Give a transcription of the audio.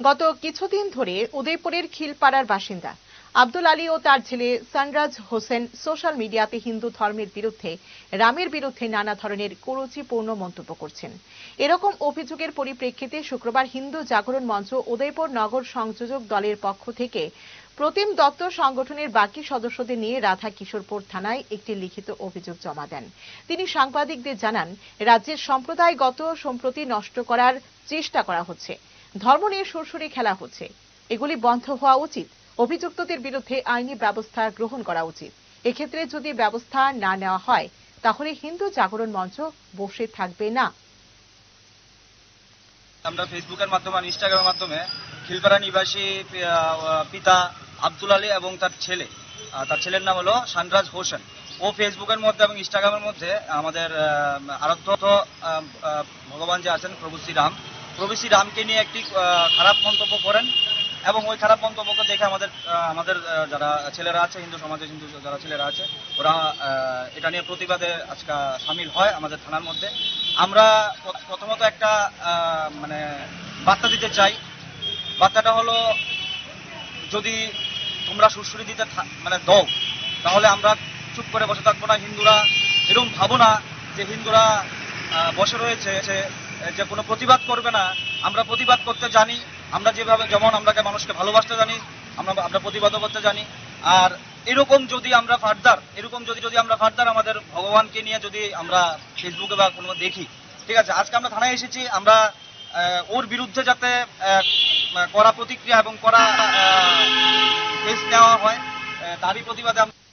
গত কিছুদিন ধরে উদয়পুরের খিলপাড়ার বাসিন্দা আব্দুল আলী ও তার ছেলে সানরাজ হোসেন সোশ্যাল মিডিয়াতে হিন্দু ধর্মের বিরুদ্ধে, রামের বিরুদ্ধে নানা ধরনের কুরুচিপূর্ণ মন্তব্য করছেন। এরকম অভিযোগের পরিপ্রেক্ষিতে শুক্রবার হিন্দু জাগরণ মঞ্চ উদয়পুর নগর সংযোজক দলের পক্ষ থেকে প্রতিম দত্ত সংগঠনের বাকি সদস্যদের নিয়ে রাধা কিশোরপুর থানায় একটি লিখিত অভিযোগ জমা দেন। তিনি সাংবাদিকদের জানান, রাজ্যের সম্প্রদায়গত সম্প্রতি নষ্ট করার চেষ্টা করা হচ্ছে। ধর্ম নিয়ে সুরসুরি খেলা হচ্ছে। এগুলি বন্ধ হওয়া উচিত। অভিযুক্তদের বিরুদ্ধে আইনি ব্যবস্থা গ্রহণ করা উচিত। এক্ষেত্রে যদি ব্যবস্থা না নেওয়া হয়, তাহলে হিন্দু জাগরণ মঞ্চ বসে থাকবে না। আমরা ফেসবুকের মাধ্যমে ইনস্টাগ্রামের মাধ্যমে খিলপাড়া নিবাসী পিতা আব্দুল আলী এবং তার ছেলে তার ছেলের নাম হলো সানরাজ হোসেন। ও ফেসবুকের মধ্যে এবং ইনস্টাগ্রামের মধ্যে আমাদের আরাধ্য ভগবান যে আছেন প্রভু শ্রীরাম প্রভু শ্রীরামকে নিয়ে একটি খারাপ মন্তব্য করেন এবং ওই খারাপ মন্তব্যকে দেখে আমাদের আমাদের যারা ছেলেরা আছে, হিন্দু সমাজে হিন্দু যারা ছেলেরা আছে, ওরা এটা নিয়ে প্রতিবাদে আজকে সামিল হয় আমাদের থানার মধ্যে। আমরা প্রথমত একটা মানে বার্তা দিতে চাই। বার্তাটা হলো, যদি তোমরা সুরসুরি দিতে মানে দাও, তাহলে আমরা চুপ করে বসে থাকব না। হিন্দুরা এরকম ভাবো না যে হিন্দুরা বসে রয়েছে যে কোনো প্রতিবাদ করবে না, আমরা প্রতিবাদ করতে জানি, আমরা যেভাবে, যেমন আমরাকে মানুষকে ভালোবাসতে জানি, আমরা আমরা প্রতিবাদও করতে জানি। আর এরকম যদি আমরা ফার্দার, এরকম যদি যদি আমরা ফার্দার আমাদের ভগবানকে নিয়ে যদি আমরা ফেসবুকে বা কোনো দেখি, ঠিক আছে? আজকে আমরা থানায় এসেছি, আমরা ওর বিরুদ্ধে যাতে কড়া প্রতিক্রিয়া এবং করা কেস নেওয়া হয় তারই প্রতিবাদে